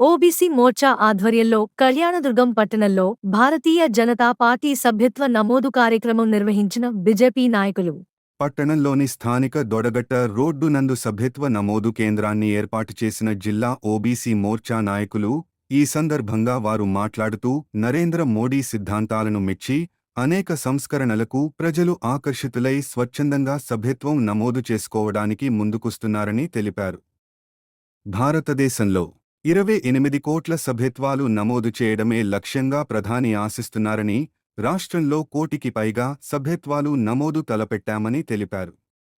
OBC Morcha ఆధ్వర్యంలో కళ్యాణదుర్గం పట్టణంలో భారతీయ Janata party సభ్యత్వ నమోదు కార్యక్రమం నిర్వహించిన బీజేపీ నాయకులు. పట్టణంలోని స్థానిక దొడగట్ట రోడ్డు నందు సభ్యత్వ నమోదు కేంద్రాన్ని ఏర్పాటు చేసిన జిల్లా ఓబీసీ మోర్చా నాయకులు ఈ సందర్భంగా వారు మాట్లాడుతూ నరేంద్ర మోడీ సిద్ధాంతాలను మెచ్చి అనేక సంస్కరణలకు ప్రజలు ఆకర్షితులై స్వచ్ఛందంగా సభ్యత్వం నమోదు చేసుకోవడానికి ముందుకొస్తున్నారని తెలిపారు. భారతదేశంలో ఇరవై ఎనిమిది కోట్ల సభ్యత్వాలు నమోదు చేయడమే లక్ష్యంగా ప్రధాని ఆశిస్తున్నారని రాష్ట్రంలో కోటికి పైగా సభ్యత్వాలు నమోదు తలపెట్టామని తెలిపారు.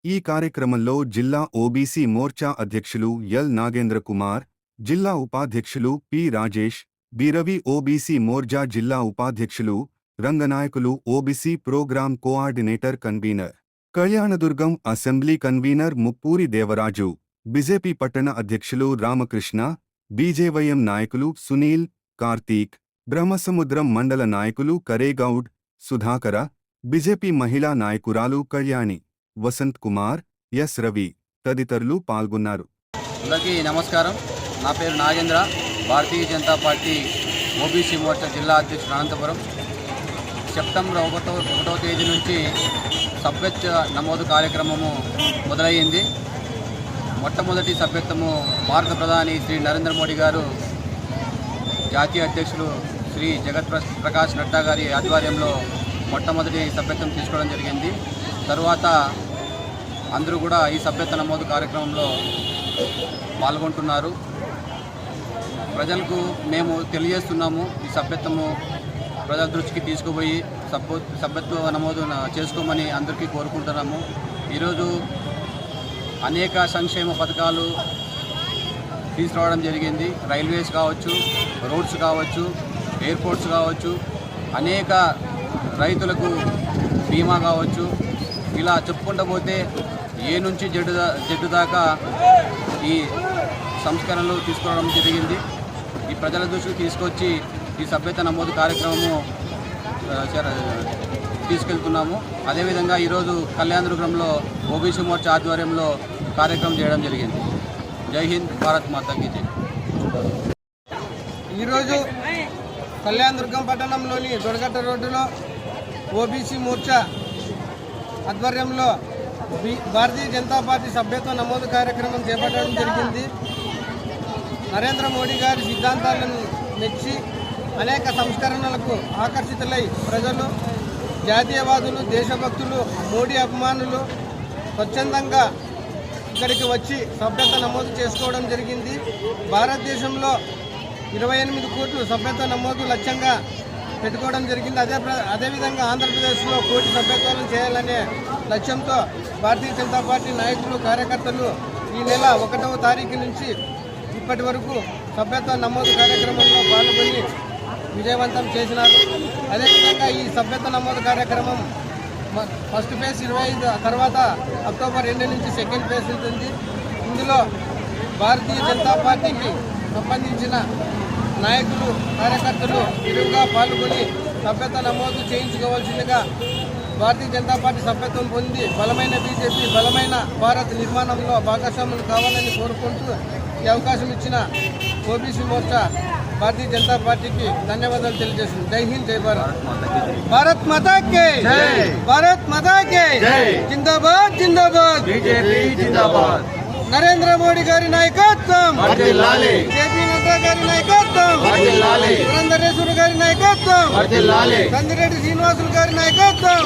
ఈ కార్యక్రమంలో జిల్లా ఓబీసీ మోర్చా అధ్యక్షులు ఎల్ నాగేంద్ర కుమార్ జిల్లా ఉపాధ్యక్షులు పి రాజేష్ బీరవి ఓబీసీ మోర్జా జిల్లా ఉపాధ్యక్షులు Ranganayakulu O B C programme coordinator convener Kalyandurg assembly convener Muppuri Devaraju B J P పట్టణ అధ్యక్షులు రామకృష్ణ బీజేవైఎం నాయకులు సునీల్ కార్తీక్ బ్రహ్మసముద్రం మండల నాయకులు కరేగౌడ్ సుధాకర బీజేపీ మహిళా నాయకురాలు కళ్యాణి వసంత్ కుమార్ ఎస్ రవి తదితరులు పాల్గొన్నారు. అందరికీ నమస్కారం. నా పేరు Nagendra. Bharatiya Janata party O B C Morcha జిల్లా అధ్యక్షుడు అనంతపురం. సెప్టెంబర్ ఒకటో ఒకటో తేదీ నుంచి సభ్యత్వ నమోదు కార్యక్రమము మొదలయ్యింది. మొట్టమొదటి సభ్యత్వము భారత ప్రధాని శ్రీ నరేంద్ర మోడీ గారు జాతీయ అధ్యక్షులు శ్రీ జగత్ ప్రకాష్ నడ్డా గారి ఆధ్వర్యంలో మొట్టమొదటి సభ్యత్వం తీసుకోవడం జరిగింది. తరువాత అందరూ కూడా ఈ సభ్యత్వ నమోదు కార్యక్రమంలో పాల్గొంటున్నారు. ప్రజలకు మేము తెలియజేస్తున్నాము ఈ సభ్యత్వము ప్రజల దృష్టికి తీసుకుపోయి సభ్య సభ్యత్వ నమోదు చేసుకోమని అందరికీ కోరుకుంటున్నాము. ఈరోజు అనేక సంక్షేమ పథకాలు తీసుకురావడం జరిగింది. రైల్వేస్ కావచ్చు రోడ్స్ కావచ్చు ఎయిర్పోర్ట్స్ కావచ్చు అనేక రైతులకు బీమా కావచ్చు. ఇలా చెప్పుకుంటూ పోతే ఏ నుంచి జడ్డు జడ్డు దాకా ఈ సంస్కరణలు తీసుకురావడం జరిగింది. ఈ ప్రజల దృష్టికి తీసుకొచ్చి ఈ సభ్యత నమోదు కార్యక్రమము తీసుకెళ్తున్నాము. అదేవిధంగా ఈరోజు కళ్యాణదుర్గంలో ఓబీసీ మోర్చా ఆధ్వర్యంలో కార్యక్రమం చేయడం జరిగింది. జై హింద్ భారత్ మాతాకి జై. ఈరోజు కళ్యాణదుర్గం పట్టణంలోని దొడగట్ట రోడ్డులో ఓబీసీ మోర్చా ఆధ్వర్యంలో బి భారతీయ జనతా పార్టీ సభ్యత్వ నమోదు కార్యక్రమం చేపట్టడం జరిగింది. నరేంద్ర మోడీ గారి సిద్ధాంతాలను మెచ్చి అనేక సంస్కరణలకు ఆకర్షితులై ప్రజలు జాతీయవాదులు దేశభక్తులు మోడీ అభిమానులు స్వచ్ఛందంగా ఇక్కడికి వచ్చి సభ్యత నమోదు చేసుకోవడం జరిగింది. భారతదేశంలో ఇరవై ఎనిమిది కోట్లు సభ్యత్వ నమోదు లక్ష్యంగా పెట్టుకోవడం జరిగింది. అదే ప్ర- అదేవిధంగా ఆంధ్రప్రదేశ్లో కోటి సభ్యత్వాలను చేయాలనే లక్ష్యంతో భారతీయ జనతా పార్టీ నాయకులు కార్యకర్తలు ఈ నెల ఒకటవ తారీఖు నుంచి ఇప్పటి వరకు సభ్యత్వ నమోదు కార్యక్రమంలో విజయవంతం చేసినారు. అదేవిధంగా ఈ సభ్యత్వ నమోదు కార్యక్రమం ఫస్ట్ ఫేజ్ ఇరవై ఐదు తర్వాత అక్టోబర్ రెండు నుంచి సెకండ్ ఫేజ్ ఉంటుంది. ఇందులో భారతీయ జనతా పార్టీకి సంబంధించిన నాయకులు కార్యకర్తలు విరివిగా పాల్గొని సభ్యత నమోదు చేయించుకోవాల్సిందిగా భారతీయ జనతా పార్టీ సభ్యత్వం పొంది బలమైన బీజేపీ బలమైన భారత్ నిర్మాణంలో భాగస్వాములు కావాలని కోరుకుంటూ ఈ అవకాశం ఇచ్చిన ఓబీసీ మోర్చా భారతీయ జనతా పార్టీకి ధన్యవాదాలు తెలియజేస్తుంది జై హింద్ జై భారత్. భారత్ మాతా కే భారత్ మాతా కే. జిందాబాద్ జిందాబాద్. జిందాబాద్. నరేంద్ర మోడీ గారి నాయకత్వం. జేపీ నడ్డా గారి నాయకత్వం. పురంధరేశ్వర గారి నాయకత్వం. కందిరెడ్డి శ్రీనివాసులు గారి నాయకత్వం.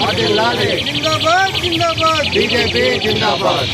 జిందాబాద్ జిందాబాద్. బీజేపీ జిందాబాద్.